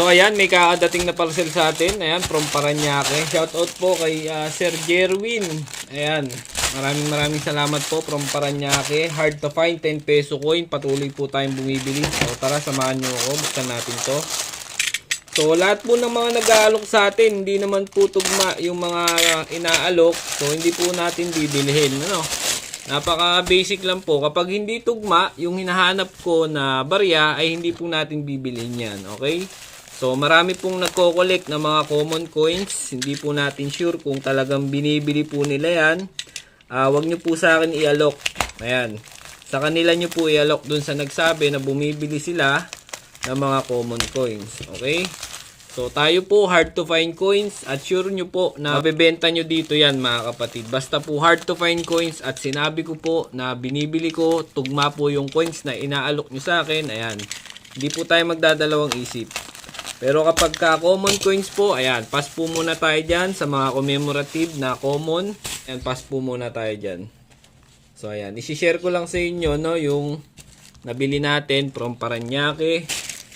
So ayan, may kakadating na parcel sa atin. Ayan, from Paranaque. Shoutout po kay ah, Sir Jerwin. Ayan, maraming maraming salamat po from Paranaque. Hard to find, 10 peso coin. Patuloy po tayong bumibili. So tara, samahan nyo ako. Buksan natin to. So lahat po ng mga nag-aalok sa atin, hindi naman po tugma yung mga inaalok. So hindi po natin bibilihin. Ano? Napaka basic lang po. Kapag hindi tugma, yung hinahanap ko na barya ay hindi po natin bibilhin yan. Okay? So marami pong nagko-collect ng mga common coins. Hindi po natin sure kung talagang binibili po nila yan. Ah, wag nyo po sa akin i-alok. Ayan. Sa kanila nyo po i-alok dun sa nagsabi na bumibili sila ng mga common coins. Okay? So tayo po hard to find coins at sure nyo po na mabebenta nyo dito yan mga kapatid. Basta po hard to find coins at sinabi ko po na binibili ko, tugma po yung coins na inaalok nyo sa akin. Ayan. Hindi po tayo magdadalawang isip. Pero kapag ka common coins po, ayan, pass po muna tayo dyan sa mga commemorative na common. Ayan, pass po muna tayo dyan. So ayan, isi-share ko lang sa inyo no yung nabili natin from Paranaque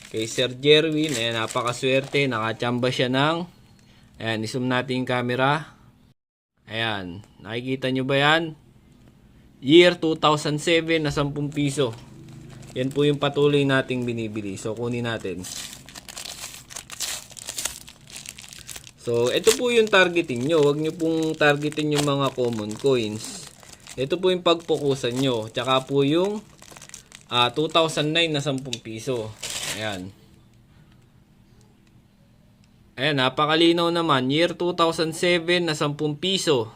kay Sir Jerwin. Ayan, napakaswerte, nakachamba siya ng Ayan, isum natin yung camera. Ayan, nakikita nyo ba yan? Year 2007 na 10 piso. Yan po yung patuloy nating binibili. So kunin natin. So, ito po yung targeting nyo. Huwag nyo pong targetin yung mga common coins. Ito po yung pagpukusan nyo. Tsaka po yung ah, 2009 na 10 piso. Ayan. Ayan, napakalinaw naman. Year 2007 na 10 piso.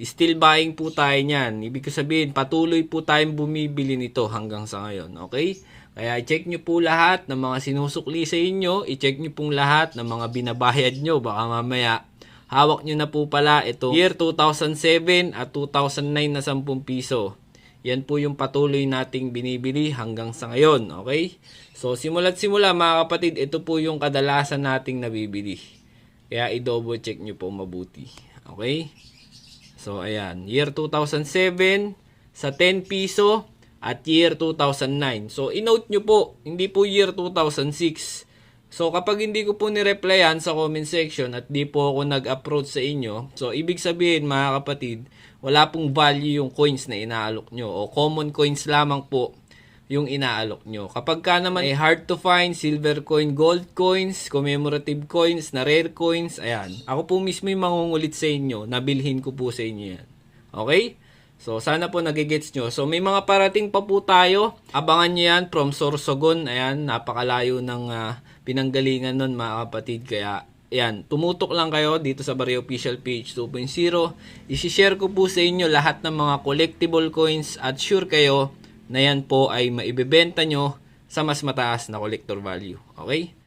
Still buying po tayo niyan. Ibig ko sabihin, patuloy po tayong bumibili nito hanggang sa ngayon. Okay? Kaya i-check nyo po lahat ng mga sinusukli sa inyo. I-check nyo pong lahat ng mga binabayad nyo. Baka mamaya, hawak nyo na po pala ito. Year 2007 at 2009 na 10 piso. Yan po yung patuloy nating binibili hanggang sa ngayon. Okay? So, simula't simula mga kapatid, ito po yung kadalasan nating nabibili. Kaya i-double check nyo po mabuti. Okay? So, ayan. Year 2007 sa 10 piso at year 2009. So, i-note nyo po, hindi po year 2006. So, kapag hindi ko po ni-replyan sa comment section at di po ako nag-approach sa inyo, so, ibig sabihin mga kapatid, wala pong value yung coins na inaalok nyo o common coins lamang po yung inaalok nyo. Kapag ka naman eh, hard to find, silver coin, gold coins, commemorative coins, na rare coins, ayan. Ako po mismo yung mangungulit sa inyo, nabilhin ko po sa inyo yan. Okay? So, sana po nagigets nyo. So, may mga parating pa po tayo. Abangan nyo yan from Sorsogon. Ayan, napakalayo ng ah, pinanggalingan nun mga kapatid. Kaya, ayan, tumutok lang kayo dito sa Barrio Official Page 2.0. Isishare ko po sa inyo lahat ng mga collectible coins at sure kayo na yan po ay maibebenta nyo sa mas mataas na collector value. Okay?